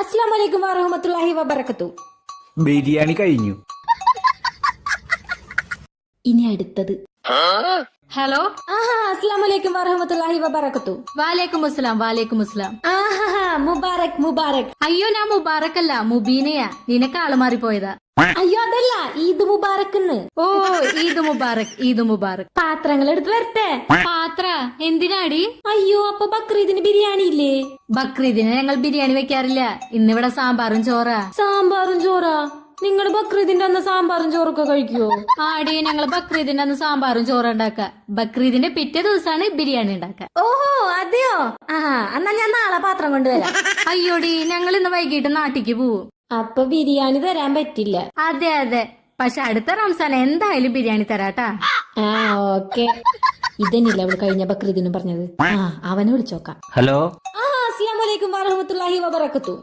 അസ്സാം വലൈക്കും വറഹമത്തുള്ളാഹി വബറക്കത്തു ബിരിയാണി കഴിഞ്ഞു. ഇനി അടുത്തത്. ഹലോ? ആഹാ അസ്സാം വലൈക്കും വറഹമത്തുള്ളാഹി വബറക്കത്തു വാലേക്കും അസ്സലാം വാലേക്കും അസ്സലാം ആഹാ മുബാറക് മുബാറക്. അയ്യോ ഞാൻ മുബാറക്കല്ല മുബീനയാ. നിനക്ക് ആൾ മാറിപ്പോയതാ അയ്യോ അതല്ല ഈദ് മുബാറക്ക് ഓ ഈദ് മുബാറക് ഈദ് മുബാറക്. പാത്രങ്ങൾ എടുത്ത് വരട്ടെ എന്തിനാടി? അയ്യോ അപ്പൊ ബക്രീദിന് ബിരിയാണി ഇല്ലേ? ബക്രീദിന് ഞങ്ങൾ ബിരിയാണി വെക്കാറില്ല. ഇന്നിവിടെ സാമ്പാറും ചോറാ. സാമ്പാറും ചോറാ? നിങ്ങൾ ബക്രീദിന്റെ അന്ന് സാമ്പാറും ചോറൊക്കെ കഴിക്കുവോ? ആടി ഞങ്ങൾ ബക്രീദിന്റെ അന്ന് സാമ്പാറും ചോറ് ഉണ്ടാക്ക. ബക്രീദിന്റെ പിറ്റേ ദിവസമാണ് ബിരിയാണി ഉണ്ടാക്ക. ഓഹോ അതെയോ? ആ എന്നാ ഞാൻ നാളെ പാത്രം കൊണ്ടുവരാം. അയ്യോടി ഞങ്ങൾ ഇന്ന് വൈകിട്ട് നാട്ടിക്ക് പോവും. അപ്പൊ ബിരിയാണി തരാൻ പറ്റില്ല. അതെ അതെ. പക്ഷെ അടുത്ത റംസാൻ എന്തായാലും ബിരിയാണി തരാട്ടാ. ആ ഓക്കെ. ഇതന്നെയല്ലേ അവൾ കഴിഞ്ഞ ബക്രീദിനും പറഞ്ഞത്? ആ അവനെ വിളിച്ചോക്കാം. ഹലോ? ആ അസ്സാം വലൈക്കും വറഹമത്തുള്ളാഹി വബറക്കത്തു